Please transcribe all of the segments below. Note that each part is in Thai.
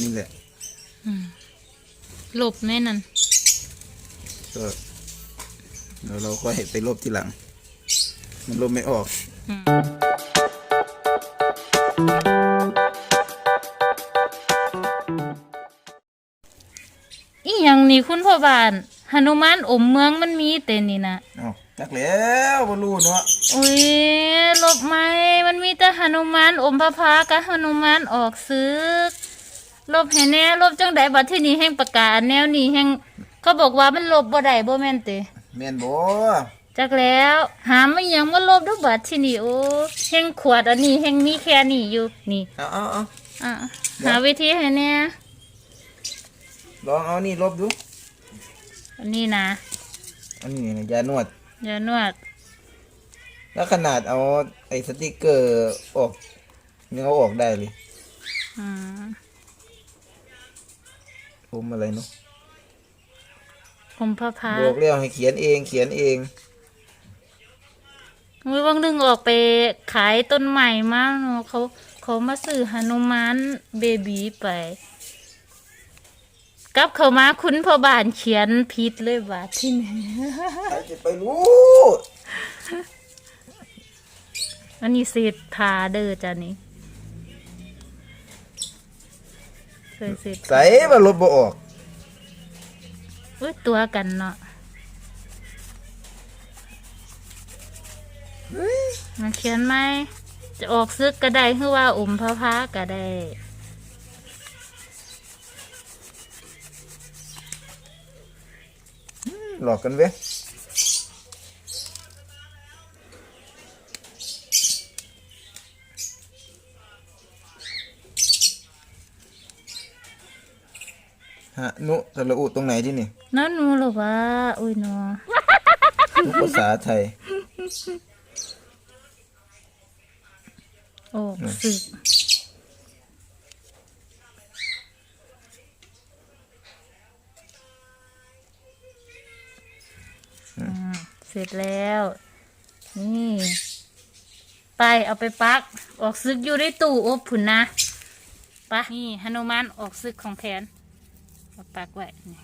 นี่แหละหลบแม่นั่นก็เดี๋ยวเราค่อยไปลบทีหลัง มันลบไม่ออกอีหยังนี่คุณพ่อบ้านหนุมานอมเมืองมันมีแต่นี่นะเอาจักแล้วบ่รู้เนาะอุ้ยหลบไหมมันมีแต่หนุมานอมพระพากับหนุมานออกซึก ลบให้แน่ลบจังไดบัดที่นี่แห่งประกาศแนวนี้แห่งเขาบอกว่ามันลบบ่ได้บ่แม่นติแม่นบ่จักแล้ว หามมันยังมาลบด้วยบัดที่นี่โอ้แห่งขวดอันนี้แห่งมีแค่นี้อยู่นี่เอาเอาเอาอะหาวิธีให้แน่ลองเอานี่ลบดู อันนี้นะอันนี้นะยานวดอย่านวด แล้วขนาดเอาไอ้สติกเกอร์ออกยังเอาออกได้เลยอืมผ มอะไรเนาะผมพระพาบอกแล้วให้เขียนเอง เขียนเองมือบางนึงออกไปขายต้นใหม่มาเนาะเขาเขามาซื้อหนุมานเบบีไปกลับเขามาคุณพ่อบานเขียนผิดเลยบาดที่นี่ใครจะไปรู้อันนี้เศษพาเด้อจ้ะนี่ ยเศษใส่มาลบบ่ออกอุ้ยตัวกันเนาะมาเขียนไหมจะออกซึกก็ได้คือว่าอมพระพาก็ได้หลอกกันเว้ย ฮะนุสระอุตรงไหนที่นี่นั่นหนูหรอวะอุ้ยเนาะนุภาษาไทยออกซึกอืมเสร็จแล้ว นี่ ไปเอาไปปัก ออกซึกอยู่ในตู้อบผุนนะไปะนี่ฮนุมานออกซึกของแทน เอาปักไว้นี่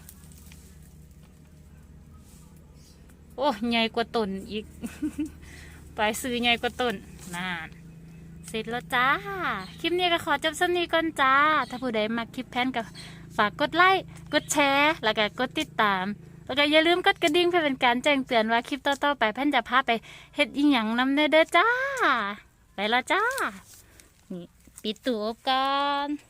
โอ้ใหญ่กว่าต้นอีกไปซื้อใหญ่กว่าต้นนานเสร็จแล้วจ้า คลิปนี้ก็ขอจบสั้นนี้ก่อนจ้า ถ้าผู้ใดมาคลิปแพนก็ฝากกดไลค์ กดแชร์ แล้วก็กดติดตาม แล้วก็อย่าลืมกดกระดิ่งเพื่อเป็นการแจ้งเตือนว่าคลิปต่อๆไปแพนจะพาไปเฮ็ดอีหยังนำเด้อเด้อจ้า ไปและจ้า นี่ปิดตู้ก่อน